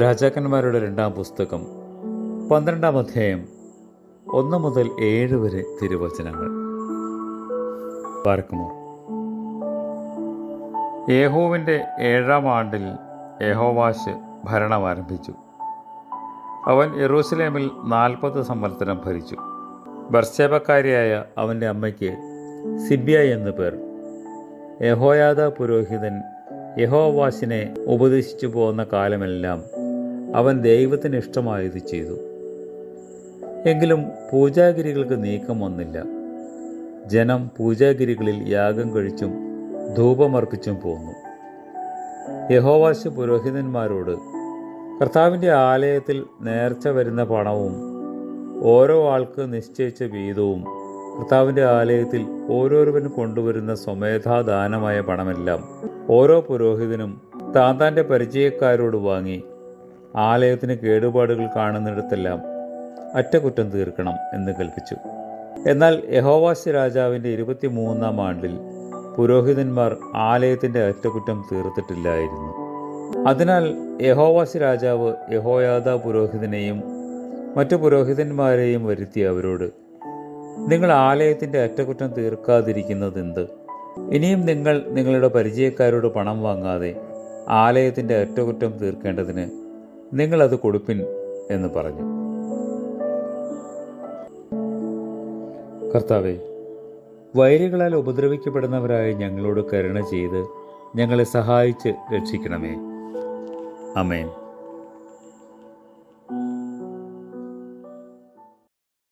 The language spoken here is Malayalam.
രാജാക്കന്മാരുടെ രണ്ടാം പുസ്തകം പന്ത്രണ്ടാം അധ്യായം ഒന്ന് മുതൽ ഏഴ് വരെ തിരുവചനങ്ങൾ. യേഹോവിന്റെ ഏഴാം ആണ്ടിൽ യഹോവാശ് ഭരണം ആരംഭിച്ചു. അവൻ യെറൂസലേമിൽ നാൽപ്പത് സംവത്സരം ഭരിച്ചു. ബർഷേപക്കാരിയായ അവന്റെ അമ്മയ്ക്ക് സിബിയ എന്നു പേർ. യഹോയാദ പുരോഹിതൻ യഹോവാശിനെ ഉപദേശിച്ചു പോകുന്ന കാലമെല്ലാം അവൻ ദൈവത്തിന് ഇഷ്ടമായത് ചെയ്തു. എങ്കിലും പൂജാഗിരികൾക്ക് നീക്കം വന്നില്ല. ജനം പൂജാഗിരികളിൽ യാഗം കഴിച്ചും ധൂപമർപ്പിച്ചും പോന്നു. യഹോവാശ് പുരോഹിതന്മാരോട് കർത്താവിന്റെ ആലയത്തിൽ നേർച്ച വരുന്ന പണവും ഓരോ ആൾക്ക് നിശ്ചയിച്ച വീതവും കർത്താവിന്റെ ആലയത്തിൽ ഓരോരുവനും കൊണ്ടുവരുന്ന സ്വമേധാദാനമായ പണമെല്ലാം ഓരോ പുരോഹിതനും താൻ തന്റെ പരിചയക്കാരോട് വാങ്ങി ആലയത്തിന് കേടുപാടുകൾ കാണുന്നിടത്തെല്ലാം അറ്റകുറ്റം തീർക്കണം എന്ന് കൽപ്പിച്ചു. എന്നാൽ യഹോവാസ് രാജാവിന്റെ ഇരുപത്തിമൂന്നാം ആണ്ടിൽ പുരോഹിതന്മാർ ആലയത്തിന്റെ അറ്റകുറ്റം തീർത്തിട്ടില്ലായിരുന്നു. അതിനാൽ യഹോവാസ് രാജാവ് യഹോയാദ പുരോഹിതനെയും മറ്റു പുരോഹിതന്മാരെയും വരുത്തി അവരോട് നിങ്ങൾ ആലയത്തിന്റെ അറ്റകുറ്റം തീർക്കാതിരിക്കുന്നത് എന്ത് ഇനിയും നിങ്ങൾ നിങ്ങളുടെ പരിചയക്കാരോട് പണം വാങ്ങാതെ ആലയത്തിന്റെ അറ്റകുറ്റം തീർക്കേണ്ടതിന് നിങ്ങളത് കൊടുപ്പിൻ എന്ന് പറഞ്ഞു. കർത്താവെ വൈരികളാൽ ഉപദ്രവിക്കപ്പെടുന്നവരായ ഞങ്ങളോട് കരുണ ചെയ്ത് ഞങ്ങളെ സഹായിച്ച് രക്ഷിക്കണമേ. അമേൻ